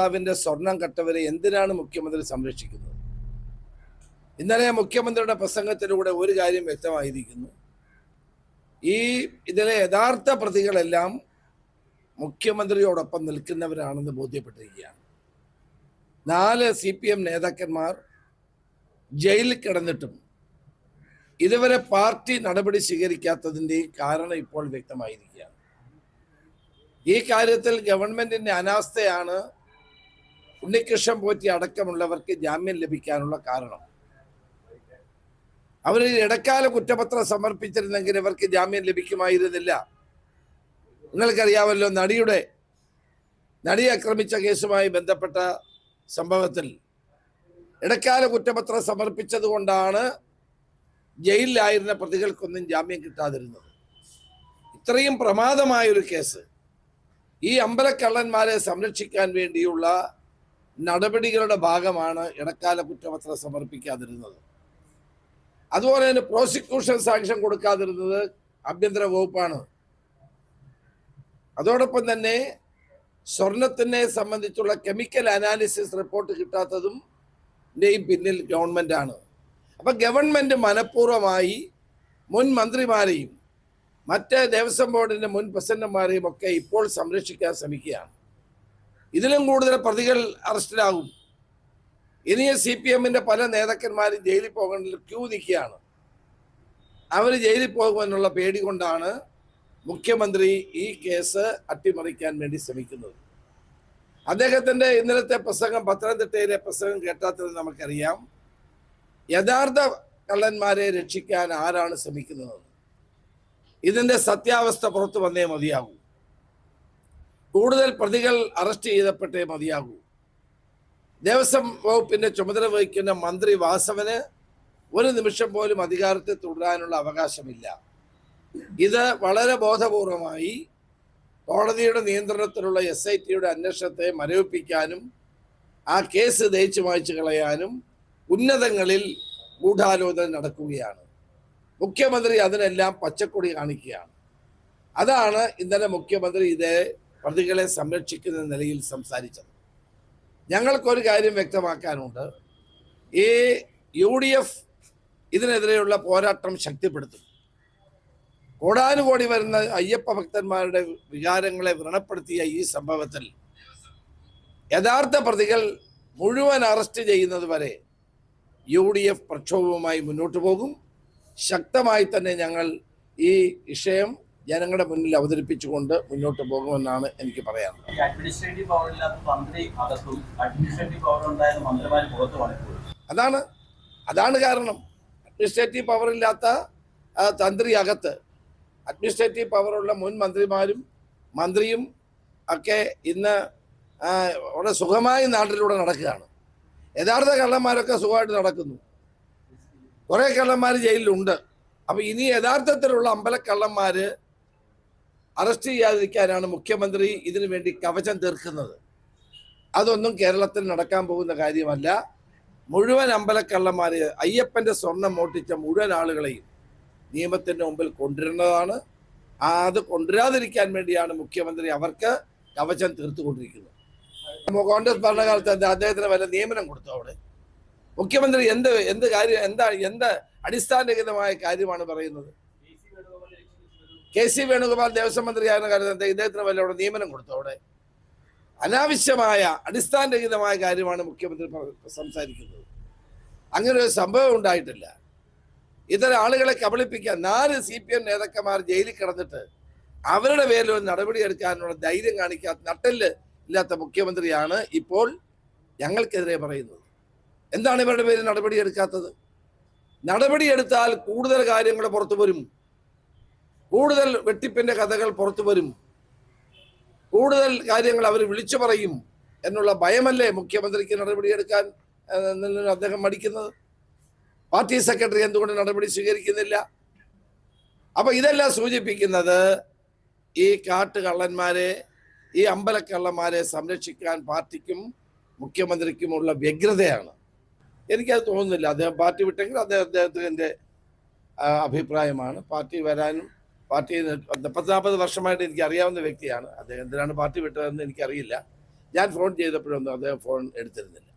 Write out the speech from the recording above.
ഭർത്താവിന്റെ സ്വർണം കട്ടവരെ എന്തിനാണ് മുഖ്യമന്ത്രി സംരക്ഷിക്കുന്നത്? ഇന്നലെ മുഖ്യമന്ത്രിയുടെ പ്രസംഗത്തിലൂടെ ഒരു കാര്യം വ്യക്തമായിരിക്കുന്നു. ഈ ഇതിലെ യഥാർത്ഥ പ്രതികളെല്ലാം മുഖ്യമന്ത്രിയോടൊപ്പം നിൽക്കുന്നവരാണെന്ന് ബോധ്യപ്പെട്ടിരിക്കുകയാണ്. നാല് സി പി എം നേതാക്കന്മാർ ജയിലിൽ കിടന്നിട്ടും ഇതുവരെ പാർട്ടി നടപടി സ്വീകരിക്കാത്തതിന്റെ കാരണം ഇപ്പോൾ വ്യക്തമായിരിക്കുകയാണ്. ഈ കാര്യത്തിൽ ഗവൺമെന്റിന്റെ അനാസ്ഥയാണ് ഉണ്ണികൃഷ്ണൻ പോറ്റി അടക്കമുള്ളവർക്ക് ജാമ്യം ലഭിക്കാനുള്ള കാരണം. അവർ ഇടക്കാല കുറ്റപത്രം സമർപ്പിച്ചിരുന്നെങ്കിൽ ഇവർക്ക് ജാമ്യം ലഭിക്കുമായിരുന്നില്ല. നിങ്ങൾക്കറിയാമല്ലോ നടിയുടെ നടി ആക്രമിച്ച കേസുമായി ബന്ധപ്പെട്ട സംഭവത്തിൽ. ഇടക്കാല കുറ്റപത്രം സമർപ്പിച്ചത് കൊണ്ടാണ് ജയിലിലായിരുന്ന പ്രതികൾക്കൊന്നും ജാമ്യം കിട്ടാതിരുന്നത്. ഇത്രയും പ്രമാദമായൊരു കേസ്. ഈ അമ്പലക്കള്ളന്മാരെ സംരക്ഷിക്കാൻ വേണ്ടിയുള്ള നടപടികളുടെ ഭാഗമാണ് ഇടക്കാല കുറ്റപത്രം സമർപ്പിക്കാതിരുന്നത്. അതുപോലെ തന്നെ പ്രോസിക്യൂഷൻ സാങ്ഷൻ കൊടുക്കാതിരുന്നത് ആഭ്യന്തര വകുപ്പാണ്. അതോടൊപ്പം തന്നെ സ്വർണത്തിനെ സംബന്ധിച്ചുള്ള കെമിക്കൽ അനാലിസിസ് റിപ്പോർട്ട് കിട്ടാത്തതും പിന്നിൽ ഗവൺമെന്റ് ആണ്. അപ്പൊ ഗവൺമെന്റ് മനഃപൂർവമായി മുൻ മന്ത്രിമാരെയും മറ്റ് ദേവസ്വം ബോർഡിന്റെ മുൻ പ്രസിഡന്റുമാരെയും ഒക്കെ ഇപ്പോൾ സംരക്ഷിക്കാൻ ശ്രമിക്കുകയാണ്. ഇതിലും കൂടുതൽ പ്രതികൾ അറസ്റ്റിലാകും. ഇനിയും സി പി എമ്മിന്റെ പല നേതാക്കന്മാരും ജയിലിൽ പോകേണ്ട ക്യൂ നിൽക്കുകയാണ്. അവർ ജയിലിൽ പോകുമെന്നുള്ള പേടി കൊണ്ടാണ് മുഖ്യമന്ത്രി ഈ കേസ് അട്ടിമറിക്കാൻ വേണ്ടി ശ്രമിക്കുന്നത്. അദ്ദേഹത്തിന്റെ ഇന്നലത്തെ പ്രസംഗം പത്തനംതിട്ടയിലെ പ്രസംഗം കേട്ടാത്തത് നമുക്കറിയാം. യഥാർത്ഥ കള്ളന്മാരെ രക്ഷിക്കാൻ ആരാണ് ശ്രമിക്കുന്നത്? ഇതിന്റെ സത്യാവസ്ഥ പുറത്തു വന്നേ മതിയാകൂ കൂടുതൽ പ്രതികൾ അറസ്റ്റ് ചെയ്തപ്പെട്ടേ മതിയാകൂ. ദേവസ്വം വകുപ്പിന്റെ ചുമതല വഹിക്കുന്ന മന്ത്രി വാസവന് ഒരു നിമിഷം പോലും അധികാരത്തിൽ തുടരാനുള്ള അവകാശമില്ല. ഇത് വളരെ ബോധപൂർവമായി കോടതിയുടെ നിയന്ത്രണത്തിലുള്ള എസ് ഐ ടിയുടെ അന്വേഷണത്തെ മരവിപ്പിക്കാനും ആ കേസ് ദയിച്ചു മായ്ച്ചു കളയാനും ഉന്നതങ്ങളിൽ ഗൂഢാലോചന നടക്കുകയാണ്. മുഖ്യമന്ത്രി അതിനെല്ലാം പച്ചക്കൊടി കാണിക്കുകയാണ്. അതാണ് ഇന്നലെ മുഖ്യമന്ത്രി ഇതേ പ്രതികളെ സംരക്ഷിക്കുന്ന നിലയിൽ സംസാരിച്ചത്. ഞങ്ങൾക്കൊരു കാര്യം വ്യക്തമാക്കാനുണ്ട്. ഈ യു ഡി എഫ് ഇതിനെതിരെയുള്ള പോരാട്ടം ശക്തിപ്പെടുത്തും. കോടാനുകോടി വരുന്ന അയ്യപ്പ ഭക്തന്മാരുടെ വികാരങ്ങളെ വ്രണപ്പെടുത്തിയ ഈ സംഭവത്തിൽ യഥാർത്ഥ പ്രതികൾ മുഴുവൻ അറസ്റ്റ് ചെയ്യുന്നത് വരെ യു ഡി എഫ് പ്രക്ഷോഭവുമായി മുന്നോട്ട് പോകും. ശക്തമായി തന്നെ ഞങ്ങൾ ഈ വിഷയം ജനങ്ങളുടെ മുന്നിൽ അവതരിപ്പിച്ചുകൊണ്ട് മുന്നോട്ട് പോകുമെന്നാണ് എനിക്ക് പറയാനുള്ളത്. അതാണ് അതാണ് കാരണം. അഡ്മിനിസ്ട്രേറ്റീവ് പവർ ഇല്ലാത്ത തന്ത്രി അകത്ത് അഡ്മിനിസ്ട്രേറ്റീവ് പവറുള്ള മുൻ മന്ത്രിമാരും മന്ത്രിയും ഒക്കെ ഇന്ന് വളരെ സുഖമായി നാട്ടിലൂടെ നടക്കുകയാണ്. യഥാർത്ഥ കള്ളന്മാരൊക്കെ സുഖമായിട്ട് നടക്കുന്നു. കുറേ കള്ളന്മാർ ജയിലിലുണ്ട്. അപ്പോൾ ഇനി യഥാർത്ഥത്തിലുള്ള അമ്പലക്കള്ളന്മാര് അറസ്റ്റ് ചെയ്യാതിരിക്കാനാണ് മുഖ്യമന്ത്രി ഇതിനു വേണ്ടി കവചം തീർക്കുന്നത്. അതൊന്നും കേരളത്തിൽ നടക്കാൻ പോകുന്ന കാര്യമല്ല. മുഴുവൻ അമ്പലക്കള്ളന്മാരെ അയ്യപ്പന്റെ സ്വർണം മോട്ടിച്ച മുഴുവൻ ആളുകളെയും നിയമത്തിന്റെ മുമ്പിൽ കൊണ്ടുവരുന്നതാണ്. അത് കൊണ്ടുവരാതിരിക്കാൻ വേണ്ടിയാണ് മുഖ്യമന്ത്രി അവർക്ക് കവചം തീർത്തുകൊണ്ടിരിക്കുന്നത്. കോൺഗ്രസ് ഭരണകാലത്ത് എന്താ അദ്ദേഹത്തിന് വല്ല നിയമനം കൊടുത്തു അവിടെ? മുഖ്യമന്ത്രി എന്ത് എന്ത് കാര്യം എന്താ എന്ത് അടിസ്ഥാനരഹിതമായ കാര്യമാണ് പറയുന്നത്? കെ സി വേണുഗോപാൽ ദേവസ്വം മന്ത്രിയായിരുന്ന കാലത്ത് ഇദ്ദേഹത്തിന് വല്ല നിയമനം കൊടുത്തു അവിടെ. അനാവശ്യമായ അടിസ്ഥാനരഹിതമായ കാര്യമാണ് മുഖ്യമന്ത്രി സംസാരിക്കുന്നത്. അങ്ങനെ ഒരു സംഭവം ഉണ്ടായിട്ടില്ല. ഇത്തരം ആളുകളെ കബളിപ്പിക്കാൻ നാല് സി പി എം നേതാക്കന്മാർ ജയിലിൽ കിടന്നിട്ട് അവരുടെ പേരിൽ ഒരു നടപടി എടുക്കാനുള്ള ധൈര്യം കാണിക്കാത്ത നട്ടൽ ഇല്ലാത്ത മുഖ്യമന്ത്രിയാണ് ഇപ്പോൾ ഞങ്ങൾക്കെതിരെ പറയുന്നത്. എന്താണ് ഇവരുടെ പേരിൽ നടപടി എടുക്കാത്തത്? നടപടിയെടുത്താൽ കൂടുതൽ കാര്യങ്ങൾ പുറത്തു വരും. കൂടുതൽ വെട്ടിപ്പിന്റെ കഥകൾ പുറത്തു വരും. കൂടുതൽ കാര്യങ്ങൾ അവർ വിളിച്ചു പറയും എന്നുള്ള ഭയമല്ലേ മുഖ്യമന്ത്രിക്ക് നടപടിയെടുക്കാൻ അദ്ദേഹം മടിക്കുന്നത്? പാർട്ടി സെക്രട്ടറി എന്തുകൊണ്ട് നടപടി സ്വീകരിക്കുന്നില്ല? അപ്പൊ ഇതെല്ലാം സൂചിപ്പിക്കുന്നത് ഈ കാട്ടുകള്ളന്മാരെ ഈ അമ്പലക്കള്ളന്മാരെ സംരക്ഷിക്കാൻ പാർട്ടിക്കും മുഖ്യമന്ത്രിക്കുമുള്ള വ്യഗ്രതയാണ്. എനിക്കത് തോന്നുന്നില്ല. അദ്ദേഹം പാർട്ടി വിട്ടെങ്കിൽ അദ്ദേഹം അദ്ദേഹത്തിന്റെ അഭിപ്രായമാണ്. പാർട്ടി വരാനും പാർട്ടി പത്ത് നാൽപ്പത് വർഷമായിട്ട് എനിക്ക് അറിയാവുന്ന വ്യക്തിയാണ്. അദ്ദേഹം എന്തിനാണ് പാർട്ടി വിട്ടതെന്ന് എനിക്കറിയില്ല. ഞാൻ ഫോൺ ചെയ്തപ്പോഴൊന്നും അദ്ദേഹം ഫോൺ എടുത്തിരുന്നില്ല.